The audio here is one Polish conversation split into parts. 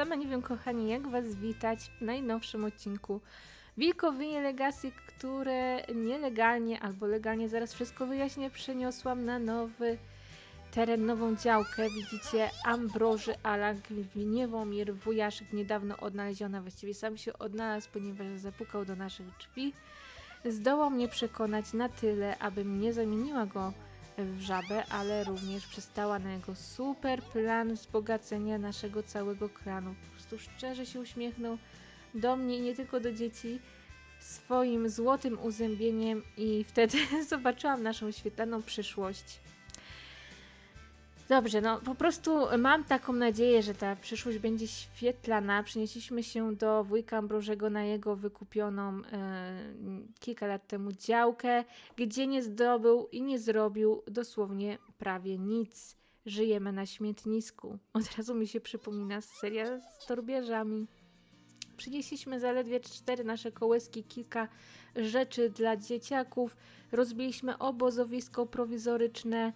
Sama nie wiem, kochani, jak Was witać w najnowszym odcinku Wilkowyje Legacy, które nielegalnie albo legalnie, zaraz wszystko wyjaśnię, przeniosłam na nowy teren, nową działkę. Widzicie, Ambroży Ala Gniewomir, wujaszek niedawno odnaleziona, właściwie sam się odnalazł, ponieważ zapukał do naszych drzwi. Zdołał mnie przekonać na tyle, abym nie zamieniła go w żabę, ale również przystała na jego super plan wzbogacenia naszego całego klanu. Po prostu szczerze się uśmiechnął do mnie i nie tylko do dzieci swoim złotym uzębieniem i wtedy zobaczyłam naszą świetlaną przyszłość. Dobrze, no po prostu mam taką nadzieję, że ta przyszłość będzie świetlana. Przenieśliśmy się do wujka Ambrożego na jego wykupioną e, kilka lat temu działkę, gdzie nie zdobył i nie zrobił dosłownie prawie nic. Żyjemy na śmietnisku. Od razu mi się przypomina seria z torbierzami. Przynieśliśmy zaledwie cztery nasze kołyski, kilka rzeczy dla dzieciaków. Rozbiliśmy obozowisko prowizoryczne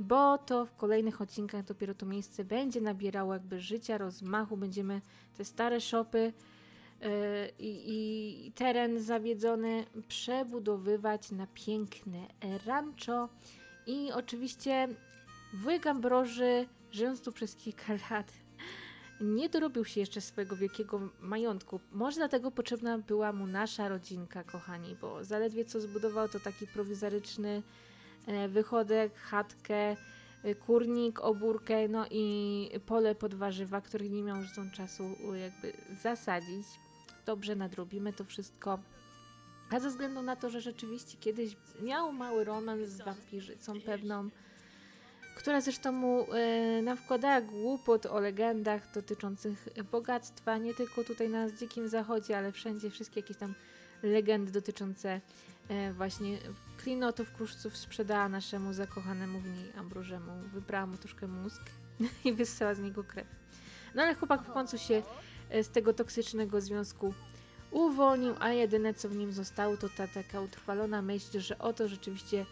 bo to w kolejnych odcinkach dopiero to miejsce będzie nabierało jakby życia, rozmachu. Będziemy te stare szopy yy, i, i teren zawiedzony przebudowywać na piękne rancho. I oczywiście wujek Ambroży, żyjąc tu przez kilka lat, nie dorobił się jeszcze swojego wielkiego majątku. Może dlatego potrzebna była mu nasza rodzinka, kochani, bo zaledwie co zbudował to taki prowizoryczny wychodek, chatkę, e, kurnik, obórkę, no i pole pod warzywa, których nie miał już czasu jakby zasadzić. Dobrze nadrobimy to wszystko. A ze względu na to, że rzeczywiście kiedyś miał mały romans z wampirzycą pewną, która zresztą mu e, nawkładała głupot o legendach dotyczących bogactwa, nie tylko tutaj na Dzikim Zachodzie, ale wszędzie wszystkie jakieś tam legendy dotyczące e, właśnie klinotów, kruszców sprzedała naszemu zakochanemu w niej Ambrożemu. Wybrała mu troszkę mózg i wyssała z niego krew. No ale chłopak w końcu się e, z tego toksycznego związku uwolnił, a jedyne co w nim zostało to ta taka utrwalona myśl, że oto rzeczywiście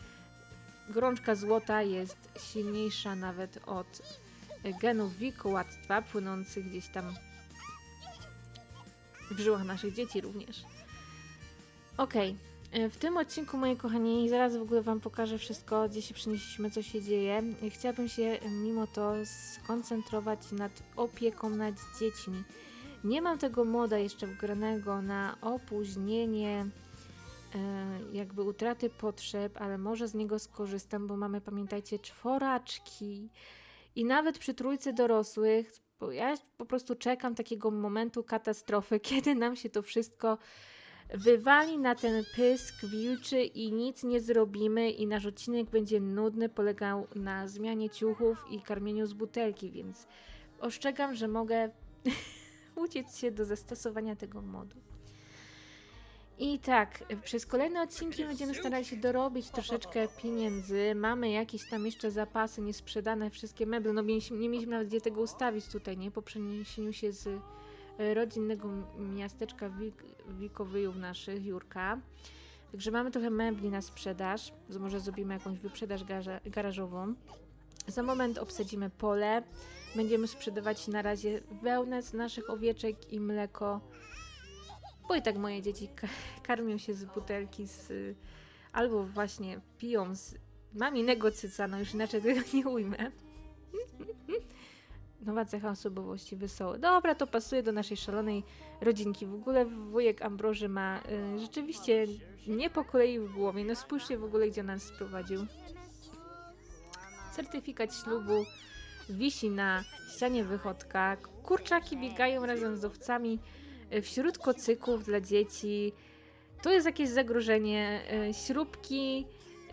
gorączka złota jest silniejsza nawet od genów wilkołactwa płynących gdzieś tam w żyłach naszych dzieci również. Okej. Okay. W tym odcinku, moi kochani, zaraz w ogóle Wam pokażę wszystko, gdzie się przenieśliśmy, co się dzieje. Chciałabym się mimo to skoncentrować nad opieką nad dziećmi. Nie mam tego moda jeszcze wgranego na opóźnienie, e, jakby utraty potrzeb, ale może z niego skorzystam, bo mamy, pamiętajcie, czworaczki. I nawet przy trójce dorosłych, bo ja po prostu czekam takiego momentu katastrofy, kiedy nam się to wszystko wywali na ten pysk wilczy i nic nie zrobimy i nasz odcinek będzie nudny, polegał na zmianie ciuchów i karmieniu z butelki, więc ostrzegam, że mogę uciec się do zastosowania tego modu. I tak, przez kolejne odcinki będziemy starali się dorobić troszeczkę pieniędzy. Mamy jakieś tam jeszcze zapasy niesprzedane, wszystkie meble. No nie mieliśmy nawet gdzie tego ustawić tutaj, nie? Po przeniesieniu się z rodzinnego miasteczka Wik Wikowyjów naszych, Jurka. Także mamy trochę mebli na sprzedaż. Może zrobimy jakąś wyprzedaż garażową. Za moment obsadzimy pole. Będziemy sprzedawać na razie wełnę z naszych owieczek i mleko. Bo i tak moje dzieci karmią się z butelki z, albo właśnie piją z maminego cyca, no już inaczej tego nie ujmę. Nowa cecha osobowości wesoły. Dobra, to pasuje do naszej szalonej rodzinki. W ogóle wujek Ambroży ma y, rzeczywiście nie po kolei w głowie. No spójrzcie w ogóle, gdzie nas sprowadził. Certyfikat ślubu wisi na ścianie wychodka. Kurczaki biegają razem z owcami y, wśród kocyków dla dzieci. Tu jest jakieś zagrożenie. Y, śrubki,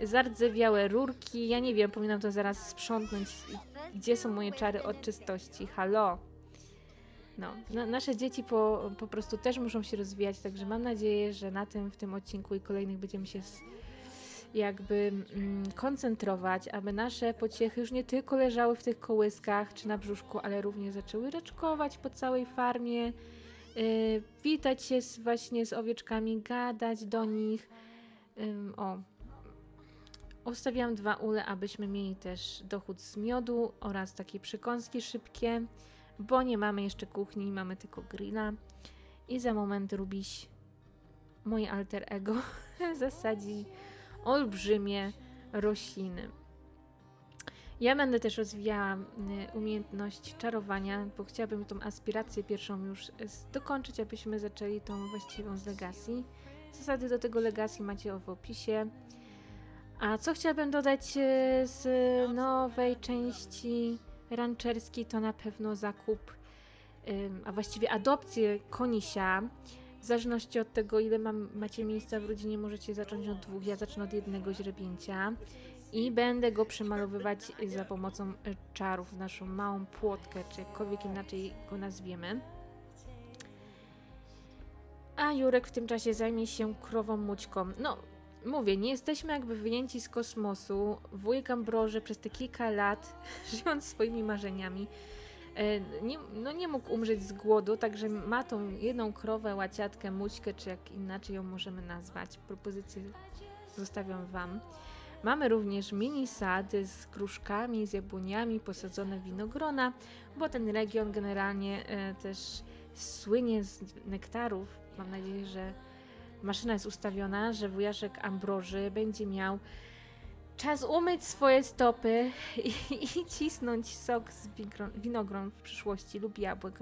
zardzewiałe rurki. Ja nie wiem, powinnam to zaraz sprzątnąć gdzie są moje czary od czystości? Halo! No, na, nasze dzieci po, po prostu też muszą się rozwijać, także mam nadzieję, że na tym, w tym odcinku i kolejnych będziemy się z, jakby mm, koncentrować, aby nasze pociechy już nie tylko leżały w tych kołyskach czy na brzuszku, ale również zaczęły reczkować po całej farmie, yy, witać się z, właśnie z owieczkami, gadać do nich. Yy, o, Ustawiam dwa ule, abyśmy mieli też dochód z miodu oraz takie przekąski szybkie. bo nie mamy jeszcze kuchni, mamy tylko grilla. I za moment Rubiś, moje alter ego, zasadzi olbrzymie rośliny. Ja będę też rozwijała y, umiejętność czarowania, bo chciałabym tą aspirację pierwszą już y, dokończyć, abyśmy zaczęli tą właściwą z Legacy. Zasady do tego Legacy macie w opisie. A co chciałabym dodać y, z nowej części rancherskiej, to na pewno zakup, a właściwie adopcję konisia. W zależności od tego, ile mam, macie miejsca w rodzinie, możecie zacząć od dwóch. Ja zacznę od jednego źrebięcia i będę go przemalowywać za pomocą y, czarów, naszą małą płotkę, czy jakkolwiek inaczej go nazwiemy. A Jurek w tym czasie zajmie się krową mućką. No, mówię, nie jesteśmy jakby wyjęci z kosmosu. Wujek Ambroży przez te kilka lat, żyjąc swoimi marzeniami, e, nie, no nie mógł umrzeć z głodu, także ma tą jedną krowę, łaciatkę, mućkę, czy jak inaczej ją możemy nazwać. Propozycję zostawiam Wam. Mamy również mini sady z kruszkami, z jabłoniami, posadzone winogrona, bo ten region generalnie e, też słynie z nektarów. Mam nadzieję, że maszyna jest ustawiona, że wujaszek Ambroży będzie miał czas umyć swoje stopy i, i cisnąć sok z winogron w przyszłości lub jabłek,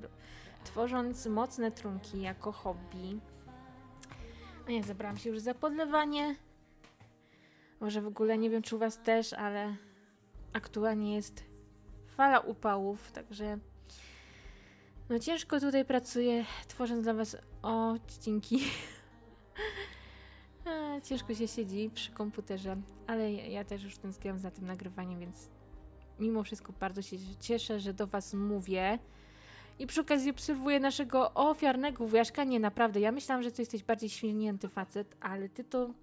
tworząc mocne trunki jako hobby. A ja zabrałam się już za podlewanie. Może w ogóle nie wiem, czy u Was też, ale aktualnie jest fala upałów, także no ciężko tutaj pracuję, tworząc dla Was odcinki. Ciężko się siedzi przy komputerze, ale ja, też już tęskniłam za tym nagrywaniem, więc mimo wszystko bardzo się cieszę, że do Was mówię. I przy okazji obserwuję naszego ofiarnego wujaszka. Nie, naprawdę, ja myślałam, że to jesteś bardziej świrnięty facet, ale ty to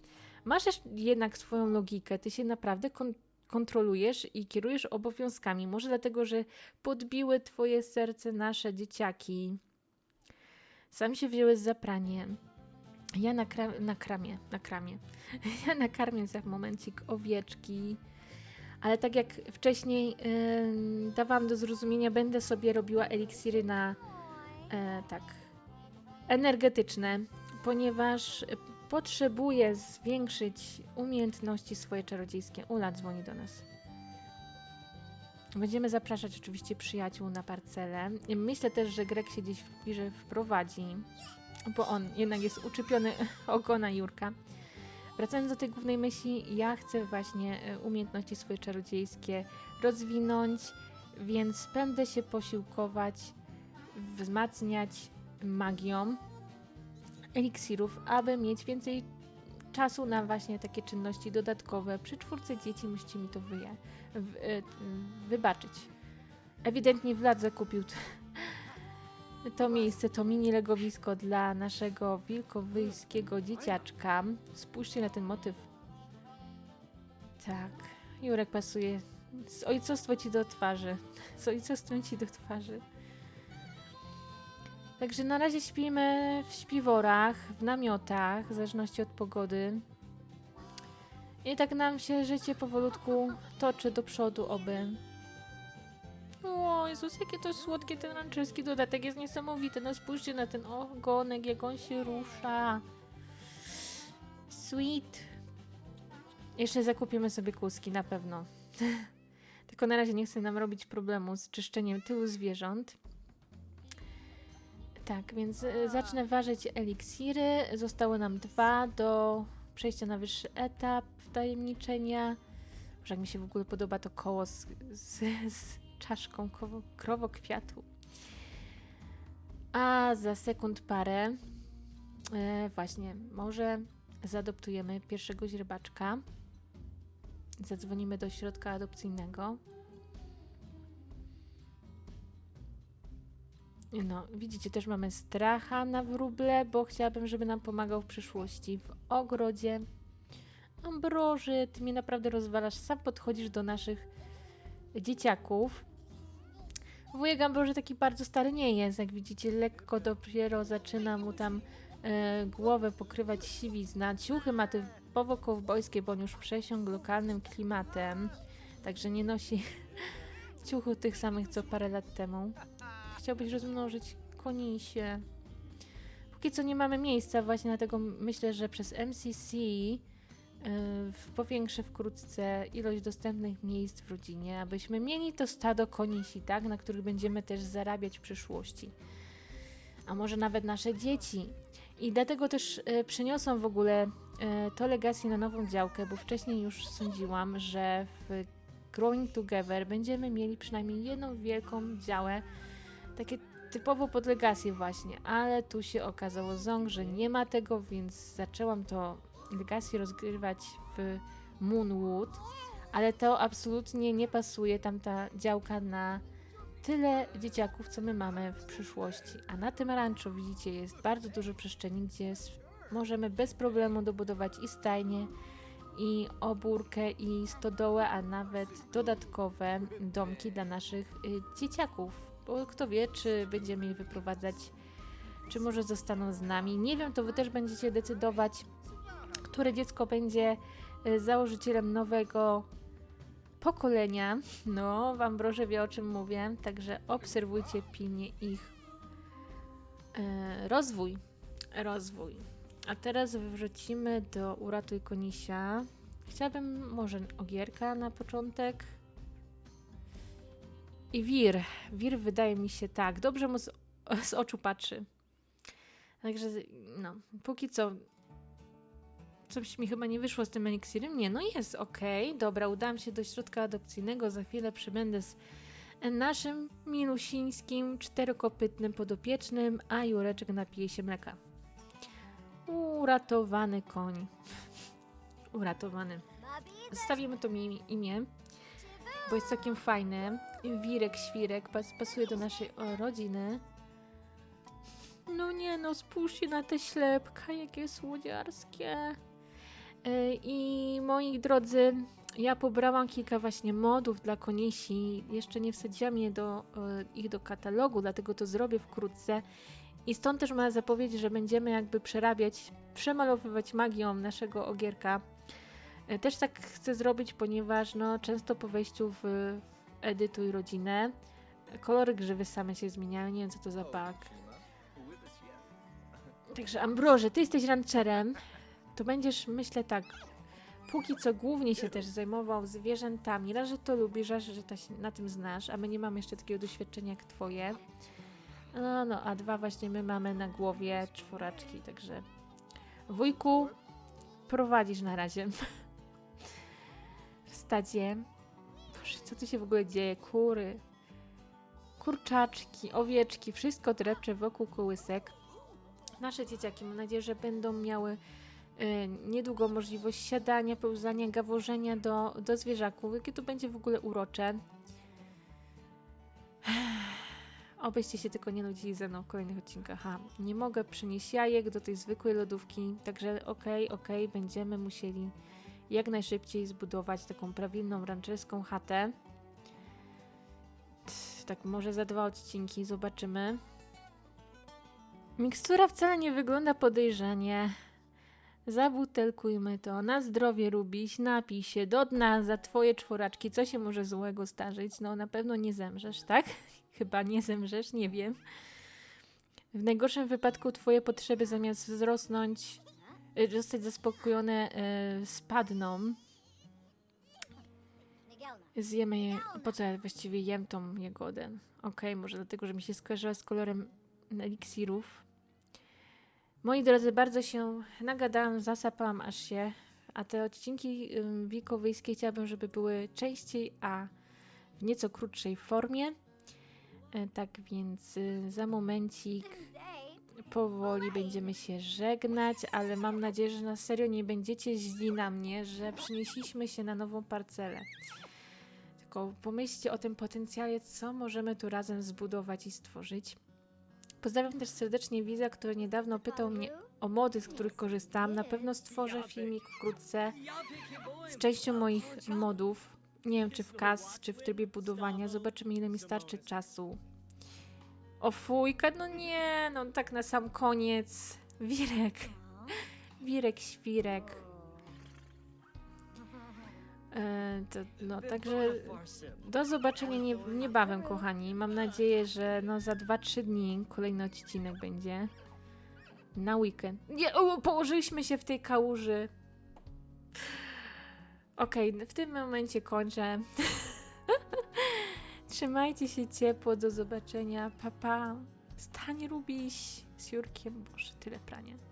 masz jednak swoją logikę. Ty się naprawdę kon- kontrolujesz i kierujesz obowiązkami. Może dlatego, że podbiły twoje serce nasze dzieciaki. Sam się wziąłeś za pranie. Ja nakra- nakramię, nakramię. Ja nakarmię za momencik owieczki. Ale tak jak wcześniej yy, dawałam do zrozumienia, będę sobie robiła eliksiry na e, tak energetyczne, ponieważ potrzebuję zwiększyć umiejętności swoje czarodziejskie. Ula dzwoni do nas. Będziemy zapraszać oczywiście przyjaciół na parcelę. Myślę też, że Greg się gdzieś bliżej wprowadzi, bo on jednak jest uczepiony ogona Jurka. Wracając do tej głównej myśli, ja chcę właśnie e, umiejętności swoje czarodziejskie rozwinąć, więc będę się posiłkować, wzmacniać magią eliksirów, aby mieć więcej czasu na właśnie takie czynności dodatkowe. Przy czwórce dzieci musicie mi to wyje, w, e, wybaczyć. Ewidentnie Vlad zakupił to miejsce, to mini legowisko dla naszego wilkowyjskiego dzieciaczka. Spójrzcie na ten motyw. Tak, Jurek pasuje. Z ojcostwo ci do twarzy. Z ojcostwem ci do twarzy. Także na razie śpimy w śpiworach, w namiotach, w zależności od pogody. I tak nam się życie powolutku toczy do przodu, oby. Jezus, jakie to słodkie ten ranczerski dodatek, jest niesamowity. No spójrzcie na ten ogonek, jak on się rusza. Sweet. Jeszcze zakupimy sobie kłuski, na pewno. Tylko na razie nie chcę nam robić problemu z czyszczeniem tyłu zwierząt. Tak, więc y, zacznę ważyć eliksiry. Zostały nam dwa do przejścia na wyższy etap wtajemniczenia. Może jak mi się w ogóle podoba to koło z, z, z czaszką krowokwiatu. A za sekund parę e, właśnie, może zaadoptujemy pierwszego źrebaczka. Zadzwonimy do środka adopcyjnego. No, widzicie, też mamy stracha na wróble, bo chciałabym, żeby nam pomagał w przyszłości w ogrodzie. Ambroży, ty mnie naprawdę rozwalasz. Sam podchodzisz do naszych dzieciaków. Wujek Ambroży taki bardzo stary nie jest, jak widzicie, lekko dopiero zaczyna mu tam e, głowę pokrywać siwizna. Ciuchy ma typowo kowbojskie, bo on już przesiągł lokalnym klimatem, także nie nosi ciuchów tych samych co parę lat temu. Chciałbyś rozmnożyć konisie. Póki co nie mamy miejsca, właśnie dlatego myślę, że przez MCC yy, powiększę wkrótce ilość dostępnych miejsc w rodzinie, abyśmy mieli to stado konisi, tak, na których będziemy też zarabiać w przyszłości. A może nawet nasze dzieci. I dlatego też e, przeniosłam w ogóle e, to legacy na nową działkę, bo wcześniej już sądziłam, że w Growing Together będziemy mieli przynajmniej jedną wielką działę, takie typowo pod Legacy właśnie, ale tu się okazało ząg, że nie ma tego, więc zaczęłam to Legacy rozgrywać w Moonwood, ale to absolutnie nie pasuje tamta działka na tyle dzieciaków, co my mamy w przyszłości. A na tym ranczu, widzicie, jest bardzo dużo przestrzeni, gdzie możemy bez problemu dobudować i stajnie, i obórkę, i stodołę, a nawet dodatkowe domki dla naszych y, dzieciaków. Bo kto wie, czy będziemy je wyprowadzać, czy może zostaną z nami. Nie wiem, to wy też będziecie decydować, które dziecko będzie y, założycielem nowego pokolenia. No, Wam Broże wie o czym mówię, także obserwujcie pilnie ich e, rozwój. Rozwój. A teraz wrócimy do Uratuj Konisia. Chciałabym może ogierka na początek. I wir. Wir wydaje mi się tak. Dobrze mu z, z oczu patrzy. Także, no, póki co coś mi chyba nie wyszło z tym eliksirem. Nie, no jest okej. Dobra, udam się do środka adopcyjnego. Za chwilę przybędę z naszym milusińskim, czterokopytnym podopiecznym, a Jureczek napije się mleka. Uratowany koń. Uratowany. Zostawimy to mi imię, bo jest całkiem fajne. Wirek, świrek, pas, pasuje do naszej o, rodziny. No nie no, spójrzcie na te ślepka, jakie słodziarskie. E, I moi drodzy, ja pobrałam kilka właśnie modów dla koniesi. Jeszcze nie wsadziłam je do, e, ich do katalogu, dlatego to zrobię wkrótce. I stąd też moja zapowiedź, że będziemy jakby przerabiać, przemalowywać magią naszego ogierka. E, Też tak chcę zrobić, ponieważ no, często po wejściu w, w edytuj rodzinę kolory grzywy same się zmieniają. Nie wiem, co to za bug. Także Ambroże, ty jesteś rancherem, to będziesz, myślę tak, póki co głównie się też zajmował zwierzętami. Raz, że to lubisz, raz, że ta na tym znasz, a my nie mamy jeszcze takiego doświadczenia jak twoje. No, no, a dwa właśnie my mamy na głowie czworaczki, także wujku, prowadzisz na razie w stadzie. Boże, co tu się w ogóle dzieje? Kury, kurczaczki, owieczki, wszystko drepcze wokół kołysek. Nasze dzieciaki, mam nadzieję, że będą miały niedługo możliwość siadania, pełzania, gaworzenia do, do zwierzaków. Jakie to będzie w ogóle urocze. Obyście się tylko nie nudzili ze mną w kolejnych odcinkach. Nie mogę przynieść jajek do tej zwykłej lodówki, także okej, okej, będziemy musieli jak najszybciej zbudować taką prawilną rancherską chatę. Tak może za dwa odcinki, zobaczymy. Mikstura wcale nie wygląda podejrzanie. Zabutelkujmy to. Na zdrowie Rubiś, napij się do dna za twoje czworaczki. Co się może złego zdarzyć? No na pewno nie zemrzesz, tak? Chyba nie zemrzesz, nie wiem. W najgorszym wypadku twoje potrzeby zamiast wzrosnąć, y, zostać zaspokojone, y, spadną. Zjemy je. Po co ja właściwie jem tą jagodę? Okej, może dlatego, że mi się skojarzyła z kolorem eliksirów. Moi drodzy, bardzo się nagadałam, zasapałam aż się. A te odcinki ym, wiekowyjskie chciałabym, żeby były częściej, a w nieco krótszej formie. E, Tak więc y, za momencik powoli będziemy się żegnać, ale mam nadzieję, że na serio nie będziecie źli na mnie, że przynieśliśmy się na nową parcelę. Tylko pomyślcie o tym potencjale, co możemy tu razem zbudować i stworzyć. Pozdrawiam też serdecznie widza, który niedawno pytał mnie o mody, z których korzystam. Na pewno stworzę filmik wkrótce z częścią moich modów. Nie wiem, czy w kas, czy w trybie budowania. Zobaczymy, ile mi starczy czasu. O fujka, no nie, no tak na sam koniec. Wirek. Wirek, świrek. E, to, no, także do zobaczenia nie, niebawem, kochani. Mam nadzieję, że no, za 2-3 dni kolejny odcinek będzie. Na weekend. Nie, o, położyliśmy się w tej kałuży. Okej, w tym momencie kończę. Trzymajcie się ciepło, do zobaczenia. Pa, pa. Stań Rubiś z Jurkiem. Boże, tyle prania.